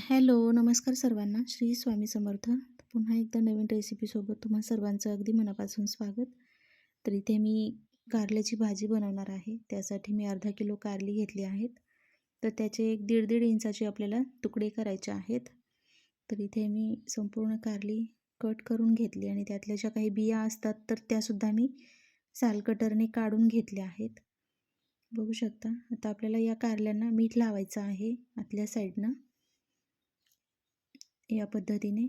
Hello नमस्कार सर्वांना. श्री स्वामी समर्थ. पुन्हा एकदा नवीन रेसिपीसोबत तुम्हा सर्वांचं अगदी मनापासून स्वागत. तर इथे मी कारल्याची भाजी बनवणार आहे. त्यासाठी मी अर्धा किलो कारली घेतली आहेत. तर त्याचे एक दीड दीड इंचाचे आपल्याला तुकडे करायचे आहेत. तर इथे मी संपूर्ण कारली कट करून घेतली आणि त्यातल्या ज्या काही बिया असतात तर त्यासुद्धा मी सालकटरने काढून घेतल्या आहेत. बघू शकता आता आपल्याला या कारल्यांना मीठ लावायचं आहे आतल्या साईडनं या पद्धतीने.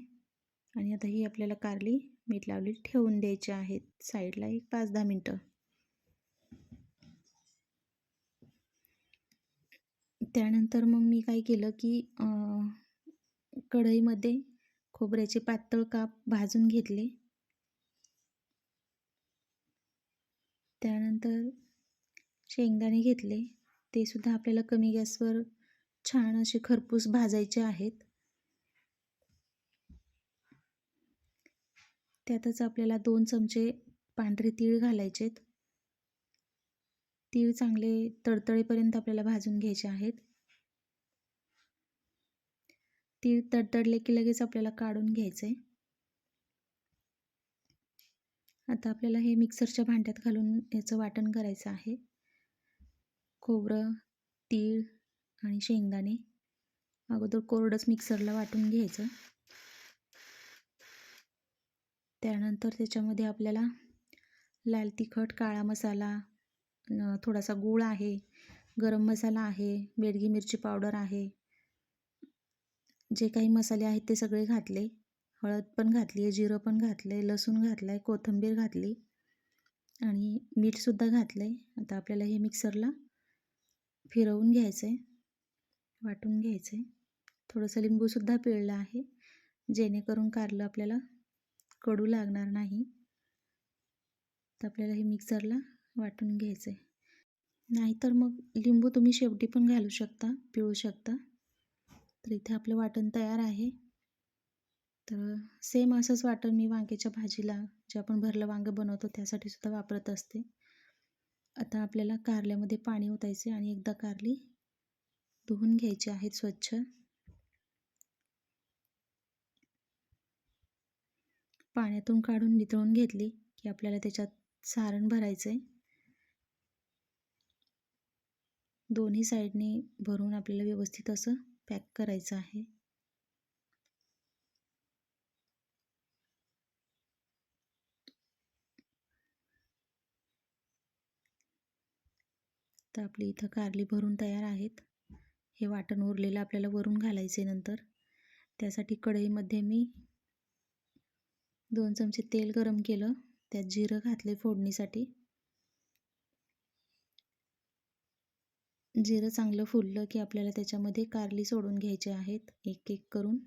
आणि आता ही आपल्याला कारली मीठ लावली ठेवून द्यायची आहेत साईडला एक पाच दहा मिनटं. त्यानंतर मग मी काय केलं की कढईमध्ये खोबऱ्याचे पातळ काप भाजून घेतले. त्यानंतर शेंगदाणे घेतले. ते सुद्धा आपल्याला कमी गॅसवर छान असे खरपूस भाजायचे आहेत. त्यातच आपल्याला दोन चमचे पांढरे तीळ घालायचेत. तीळ चांगले तडतळेपर्यंत आपल्याला भाजून घ्यायचे आहेत. तीळ तडतडले की लगेच आपल्याला काढून घ्यायचे. आता आपल्याला हे मिक्सरच्या भांड्यात घालून याचं वाटण करायचं आहे. खोबरं तीळ आणि शेंगदाणे अगोदर कोरडंच मिक्सरला वाटून घ्यायचं. त्यानंतर त्याच्यामध्ये आपल्याला लाल तिखट काळा मसाला थोडासा गूळ आहे गरम मसाला आहे बेडगी मिरची पावडर आहे. जे काही मसाले आहेत ते सगळे घातले. हळद पण घातली आहे जिरं पण घातलं आहे लसूण घातलं आहे कोथिंबीर घातली आणि मीठसुद्धा घातलं आहे आता आपल्याला हे मिक्सरला फिरवून घ्यायचं आहे वाटून घ्यायचं आहे थोडंसं लिंबूसुद्धा पिळलं आहे जेणेकरून कारलं आपल्याला कडू लागणार नाही. तर आपल्याला हे मिक्सरला वाटून घ्यायचं आहे नाहीतर मग लिंबू तुम्ही शेवटी पण घालू शकता पिळू शकता. तर इथे आपलं वाटण तयार आहे. तर सेम असंच वाटण मी वांग्याच्या भाजीला जे आपण भरलं वांगं बनवतो त्यासाठी सुद्धा वापरत असते. आता आपल्याला कारल्यामध्ये पाणी ओतायचे आणि एकदा कारली धुवून घ्यायची आहेत स्वच्छ. पाण्यातून काढून नितळून घेतली की आपल्याला त्याच्यात सारण भरायचं आहे दोन्ही साईडने भरून आपल्याला व्यवस्थित असं पॅक करायचं आहे. तर आपली इथं कारली भरून तयार आहेत. हे वाटण उरलेलं आपल्याला वरून घालायचे नंतर. त्यासाठी कढईमध्ये मी दोन चमचे तेल गरम केलं त्यात जिरं घातले फोडणीसाठी. जिरं चांगलं फुललं की आपल्याला त्याच्यामध्ये कारली सोडून घ्यायचे आहेत एक एक करून.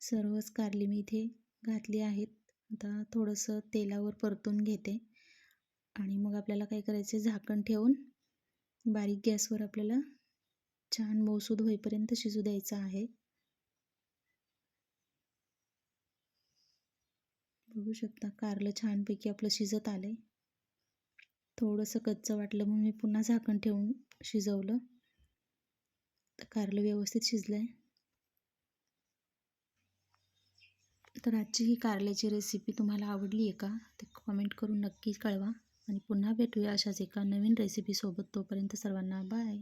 सर्वच कारली मी इथे घातली आहेत. आता थोडंसं तेलावर परतून घेते आणि मग आपल्याला काय करायचं झाकण ठेवून बारीक गॅसवर आपल्याला छान मौसूद होईपर्यंत शिजू द्यायचं आहे. बघू शकता कारलं छानपैकी आपलं शिजत आलं आहे थोडंसं कच्चं वाटलं म्हणून मी पुन्हा झाकण ठेवून शिजवलं. तर कारलं व्यवस्थित शिजलं आहे तर आजची ही कारल्याची रेसिपी तुम्हाला आवडली आहे का? ते कॉमेंट करून नक्की कळवा. आणि पुन्हा भेटूया अशाच एका नवीन रेसिपीसोबत तोपर्यंत सर्वांना बाय